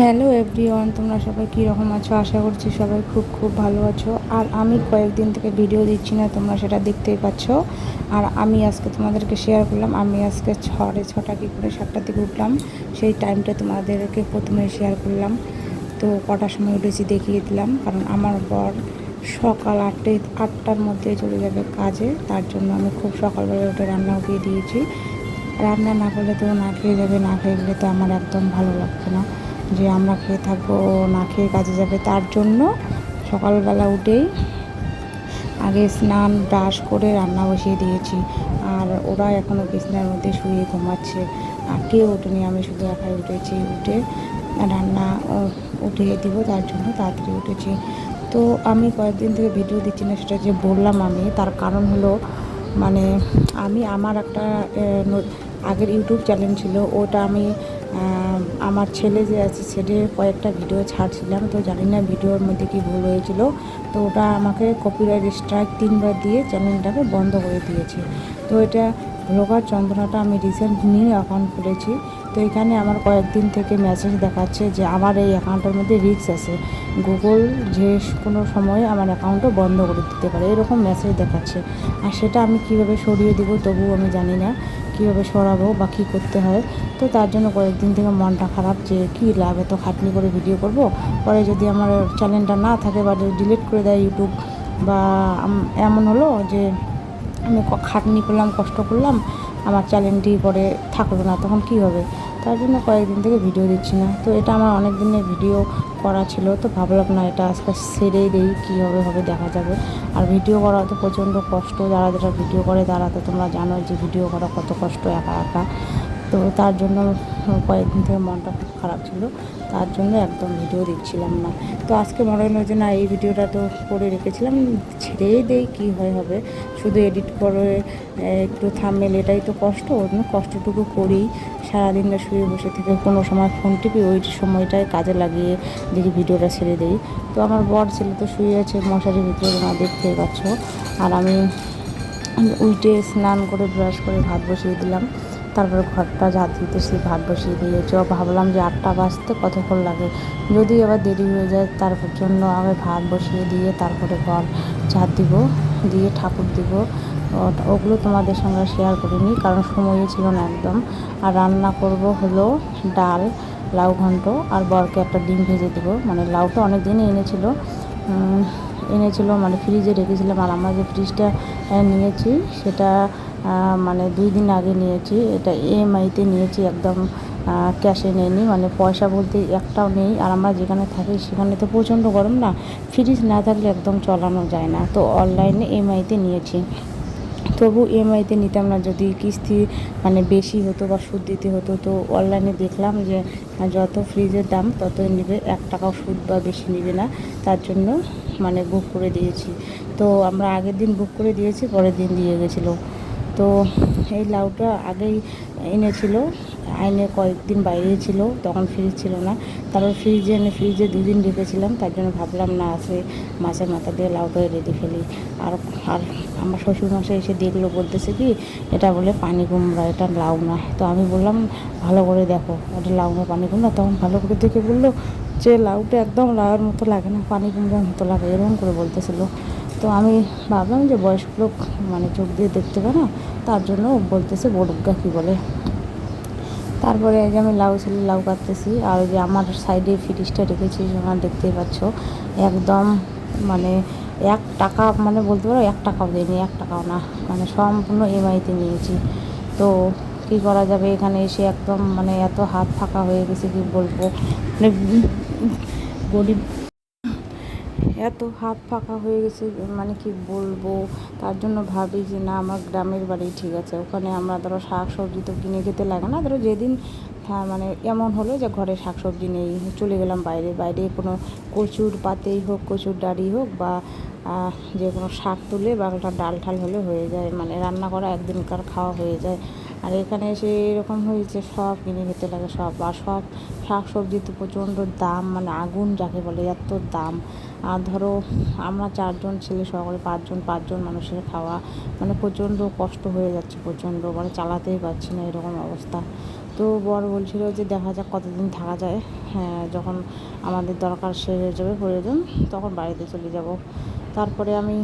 Hello everyone, তোমরা সবাই কীরকম আছো? আশা করছি সবাই খুব খুব ভালো আছো। আর আমি কয়েকদিন থেকে ভিডিও দিচ্ছি না, তোমরা সেটা দেখতেই পাচ্ছ। আর আমি আজকে তোমাদেরকে শেয়ার করলাম, আমি আজকে ছড়ে ছটা কি করে সাতটার দিকে উঠলাম, সেই টাইমটা তোমাদেরকে প্রথমে শেয়ার করলাম। তো কটার সময় উঠেছি দেখিয়ে দিলাম, কারণ আমার বর সকাল আটটায়, আটটার মধ্যে চলে যাবে কাজে, তার জন্য আমি খুব সকালবেলা উঠে রান্না উঠিয়ে দিয়েছি। রান্না না করলে তো না খেয়ে যাবে, না খেয়ে গেলে তো আমার একদম ভালো লাগছে না। যে আমরা খেয়ে থাকব না খেয়ে কাজে যাবে তার জন্য সকালবেলা উঠেই আগে স্নান, ব্রাশ করে রান্না বসিয়ে দিয়েছি। আর ওরা এখনও বিছনার মধ্যে শুয়ে ঘুমাচ্ছে। আর কেউ ওঠেনি, আমি শুধু একাই উঠেছি। উঠে রান্না উঠিয়ে দিব, তার জন্য তাড়াতাড়ি উঠেছি। তো আমি কয়েকদিন থেকে ভিডিও দিচ্ছি না, সেটা যে বললাম আমি, তার কারণ হলো মানে আমি আমার একটা আগের ইউটিউব চ্যানেল ছিল, ওটা আমি আমার ছেলে যে আছে ছেলে কয়েকটা ভিডিও ছাড়ছিলাম, তো জানি না ভিডিওর মধ্যে কি ভুল হয়েছিল। তো ওটা আমাকে কপিরাইট স্ট্রাইক তিনবার দিয়ে চ্যানেলটাকে বন্ধ করে দিয়েছে। তো এটা ভ্লগার চন্দ্রনাটা আমি রিসেন্ট নিয়ে অ্যাকাউন্ট খুলেছি। তো এখানে আমার কয়েকদিন থেকে মেসেজ দেখাচ্ছে যে আমার এই অ্যাকাউন্টের মধ্যে রিস্ক আছে। গুগল যে কোনো সময় আমার অ্যাকাউন্টও বন্ধ করে দিতে পারে, এরকম মেসেজ দেখাচ্ছে। আর সেটা আমি কীভাবে সরিয়ে দেবো তবুও আমি জানি না, কীভাবে সরাবো বা কী করতে হয়। তো তার জন্য কয়েকদিন থেকে মনটা খারাপ যে কী লাভ, এত খাটনি করে ভিডিও করব? পরে যদি আমার চ্যানেলটা না থাকে বা ডিলিট করে দেয় ইউটিউব বা এমন হলো যে আমি খাটনি করলাম, কষ্ট করলাম আমার চ্যানেলটি পরে থাকল না, তখন কি হবে? তার জন্য কয়েকদিন থেকে ভিডিও দিচ্ছি না। তো এটা আমার অনেক দিনের ভিডিও করা ছিল, তো ভাবলাম না এটা আজকে সেরেই দেই, কী হবে হবে, দেখা যাবে। আর ভিডিও করা তো প্রচণ্ড কষ্ট, যারা যারা ভিডিও করে তারা তো তোমরা জানো যে ভিডিও করা কত কষ্ট একা একা। তো তার জন্য কয়েকদিন থেকে মনটা খুব খারাপ ছিল। তার জন্য একদম ভিডিও দিচ্ছিলাম না। তো আজকে মনে হলো যে না, এই ভিডিওটা তো করে রেখেছিলাম, ছেড়েই দেই, কী হয় হবে। শুধু এডিট করে একটু থামমেল এটাই তো কষ্ট। অন্য কষ্টটুকু করি। সারাদিন না শুয়ে বসে থেকে কোনো সময় ফোন টিপি, ওই সময়টায় কাজে লাগিয়ে দেখি ভিডিওটা ছেড়ে দিই। তো আমার বর ছেলে তো শুয়ে আছে, মশারির ভিতরে না দেখতে পাচ্ছ। আর আমি উইটে স্নান করে ব্রাশ করে ভাত বসিয়ে দিলাম। তারপরে ঘরটা ঝাঁট দিতেছি ভাত বসিয়ে দিয়েছি। ভাবলাম যে আটটা বাজতে কতক্ষণ লাগে? যদি আবার দেরি হয়ে যায় তারপর জন্য আবার ভাত বসিয়ে দিয়ে তারপরে ঘর ঝাঁট দিব, দিয়ে ঠাকুর দিব। ওগুলো তোমাদের সঙ্গে শেয়ার করিনি, কারণ সময়ই ছিল না একদম। আর রান্না করব হলো ডাল, লাউ ঘন্ট আর বরকে একটা ডিম ভেজে দেবো। মানে লাউটা অনেক দিনই এনেছিল এনেছিল মানে ফ্রিজে রেখেছিলাম। আর আমরা যে ফ্রিজটা নিয়েছি, সেটা মানে দুই দিন আগে নিয়েছি। এটা ইএমআইতে নিয়েছি, একদম ক্যাশে নেইনি। মানে পয়সা বলতে একটাও নেই। আর আমরা যেখানে থাকি সেখানে তো প্রচণ্ড গরম না? ফ্রিজ না থাকলে একদম চলানো যায় না। তো অনলাইনে ইএমআইতে নিয়েছি। তবু ইএমআইতে নিতাম না। যদি কিস্তি মানে বেশি হতো বা সুদ দিতে হতো, তো অনলাইনে দেখলাম যে যত ফ্রিজের দাম, ততই নেবে। এক টাকাও সুদ বা বেশি নেবে না। তার জন্য মানে বুক করে দিয়েছি। তো আমরা আগের দিন বুক করে দিয়েছি, পরের দিন দিয়ে গেছিল। তো এই লাউটা আগেই এনেছিল, আইনে কয়েকদিন বাইরে ছিল, তখন ফ্রিজ ছিল না। তারপর ফ্রিজে এনে ফ্রিজে দুদিন রেখেছিলাম, তার জন্য ভাবলাম না আছে মাছের মাথা দিয়ে লাউটা রেডি ফেলি। আর আর আমার শ্বশুরমশাই এসে দেখল, বলতেছে কি, এটা বলে পানি কুমড়া, এটা লাউ না। তো আমি বললাম, ভালো করে দেখো, এটা লাউ না, পানি কুমড়া? তখন ভালো করে দেখে বলল, যে লাউটা একদম লাউয়ের মতো লাগে না, পানি কুমড়ার মতো লাগে। এরকম করে বলতেছিল। আমি ভাবলাম যে বয়স্ক লোক মানে চোখ দিয়ে দেখতে পারে না, তার জন্য বলতেছে বড়ুগা কী বলে। তারপরে যে আমি লাউ ছিল, লাউ কাটতেছি, আর ওই যে আমার সাইডে ফ্রিজটা রেখেছি, তোমরা দেখতেই পাচ্ছ। একদম মানে এক টাকা মানে বলতে পারো এক টাকাও দেয়নি, এক টাকাও না মানে সম্পূর্ণ এমআইতে নিয়েছি। তো কী করা যাবে, এখানে এসে একদম মানে এত হাত ফাঁকা হয়ে গেছে, কি বলব? মানে গরিব এত হাত ফাঁকা হয়ে গেছে মানে কি বলব? তার জন্য ভাবি যে, না, আমার গ্রামের বাড়ি ঠিক আছে। ওখানে আমরা ধরো শাক সবজি তো কিনে খেতে লাগে না। ধরো যেদিন হ্যাঁ মানে এমন হলো যে, ঘরে শাক সবজি নেই, চলে গেলাম বাইরে। বাইরে কোনো কচুর পাতেই হোক, কচুর ডাড়ি হোক বা যে কোনো শাক তুলে বা ডাল ঠাল হলে হয়ে যায়। মানে রান্না করা একদিনকার খাওয়া হয়ে যায়। আর এখানে এসে এরকম হয়েছে, সব কিনে খেতে লাগে সব। আর সব শাক সবজি তো প্রচণ্ড দাম মানে আগুন যাকে বলে, এত দাম। আর ধরো, আমরা চারজন ছেলে সকলে পাঁচজন পাঁচজন মানুষের খাওয়া মানে প্রচণ্ড কষ্ট হয়ে যাচ্ছে, প্রচণ্ড। মানে চালাতেই পারছি না এরকম অবস্থা। তো তো বর বলছিল যে, দেখা যাক কতদিন থাকা যায়। হ্যাঁ যখন আমাদের দরকার শেষ হয়ে যাবে প্রয়োজন তখন বাড়িতে চলে যাব। তারপরে আমি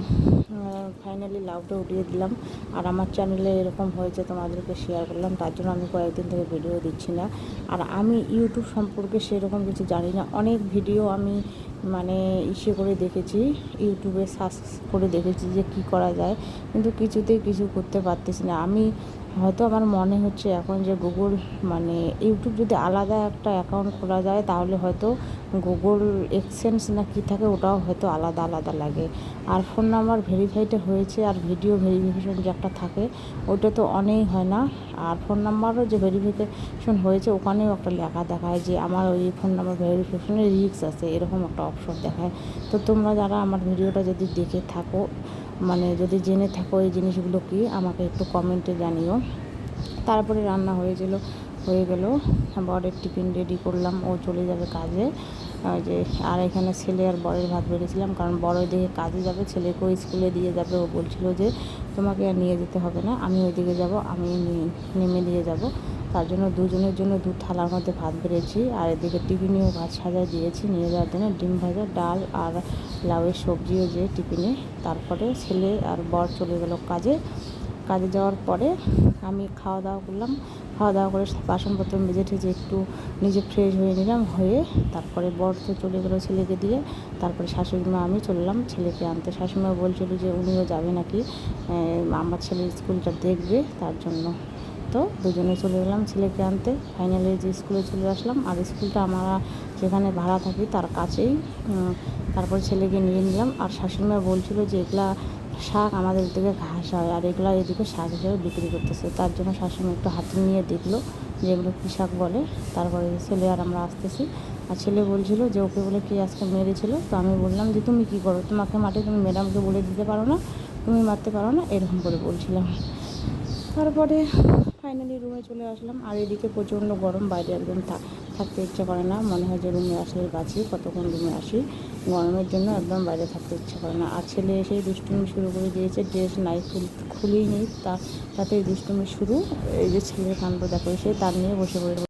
ফাইনালি লাউটা উঠিয়ে দিলাম। আর আমার চ্যানেলে এরকম হয়েছে, তোমাদেরকে শেয়ার করলাম, তার জন্য আমি কয়েকদিন থেকে ভিডিও দিচ্ছি না। আর আমি ইউটিউব সম্পর্কে সেরকম কিছু জানি না। অনেক ভিডিও আমি মানে ইসে করে দেখেছি ইউটিউবে সার্চ করে দেখেছি যে কি করা যায়। কিন্তু কিছুতেই কিছু করতে পারতেছি না। আমি হয়তো আমার মনে হচ্ছে এখন যে গুগল মানে ইউটিউব যদি আলাদা একটা অ্যাকাউন্ট খোলা যায়, তাহলে হয়তো গুগল এক্সচেঞ্জ না কী থাকে ওটাও হয়তো আলাদা আলাদা লাগে। আর ফোন নাম্বার ভেরিফাইডে হয়েছে আর ভিডিও ভেরিফিকেশন যে একটা থাকে, ওটা তো অনেক হয় না। আর ফোন নাম্বারও যে ভেরিফিকেশন হয়েছে, ওখানেও একটা লেখা দেখায় যে আমার ওই ফোন নাম্বার ভেরিফিকেশনের রিস্ক আছে, এরকম একটা অপশন দেখায়। তো তোমরা যারা আমার ভিডিওটা যদি দেখে থাকো মানে যদি জেনে থাকো এই জিনিসগুলো কি, আমাকে একটু কমেন্টে জানিও। তারপরে রান্না হয়েছিল হয়ে গেল, বরের টিফিন রেডি করলাম, ও চলে যাবে কাজে। ওই যে, আর এখানে ছেলে আর বরের ভাত বেড়েছিলাম, কারণ বড় দিকে কাজে যাবে ছেলেকেও স্কুলে দিয়ে যাবে। ও বলছিল যে, তোমাকে আর নিয়ে যেতে হবে না, আমি ওইদিকে যাব, আমি নেমে দিয়ে যাব। তার জন্য দুজনের জন্য দু থালার মধ্যে ভাত বেড়েছি, আর এদিকে টিফিনেও ভাত সাজায় দিয়েছি নিয়ে যাওয়ার জন্য ডিম ভাজা, ডাল আর লাউয়ের সবজিও যে টিফিনে। তারপরে ছেলে আর বর চলে গেল কাজে। কাজে যাওয়ার পরে আমি খাওয়া দাওয়া করলাম। খাওয়া দাওয়া করে বাসনপত্র মেজে ঠেজে একটু নিজে ফ্রেশ হয়ে নিলাম, হয়ে তারপরে বর তো চলে গেলো ছেলেকে দিয়ে। তারপরে শাশুড়ি মা আমি চললাম ছেলেকে আনতে। শাশুড়ি মা বলছিল যে, উনিও যাবে নাকি? আমার ছেলের স্কুলটা দেখবে তার জন্য। তো দুজনে চলে গেলাম ছেলেকে আনতে। ফাইনালি যে স্কুলে চলে আসলাম, আর স্কুলটা আমরা যেখানে ভাড়া থাকি তার কাছেই। তারপর ছেলেকে নিয়ে নিলাম। আর শাশুড়ি মা বলছিল যে, এগুলা শাক আমাদের এদিকে ঘাস হয় আর এগুলো এদিকে শাক হিসেবে বিক্রি করতেছে। তার জন্য শাশুড়ি একটু হাতে নিয়ে দেখল যে এগুলো কী শাক বলে। তারপরে ছেলে আর আমরা আসতেছি। আর ছেলে বলছিল যে, ওকে বলে কে আজকে মেরেছিল? তো আমি বললাম যে, তুমি কী করো? তোমাকে মাঠে তুমি ম্যাডামকে বলে দিতে পারো না? তুমি মারতে পারো না? এরকম করে বলছিলাম। তারপরে ফাইনালি রুমে চলে আসলাম। আর এদিকে প্রচণ্ড গরম, বাইরে একদম থাক- থাকতে ইচ্ছা করে না। মনে হয় যে রুমে আসলে গাছে কতক্ষণ রুমে আসি। গরমের জন্য একদম বাইরে থাকতে ইচ্ছা করে না। আর ছেলে এসে দুষ্টুমি শুরু করে দিয়েছে। ড্রেস নাই, খুল খুলেই নেই তা তাতে দুষ্টুমি শুরু। এই যে ছেলের কাণ্ড দেখো, সে তার নিয়ে বসে পড়ে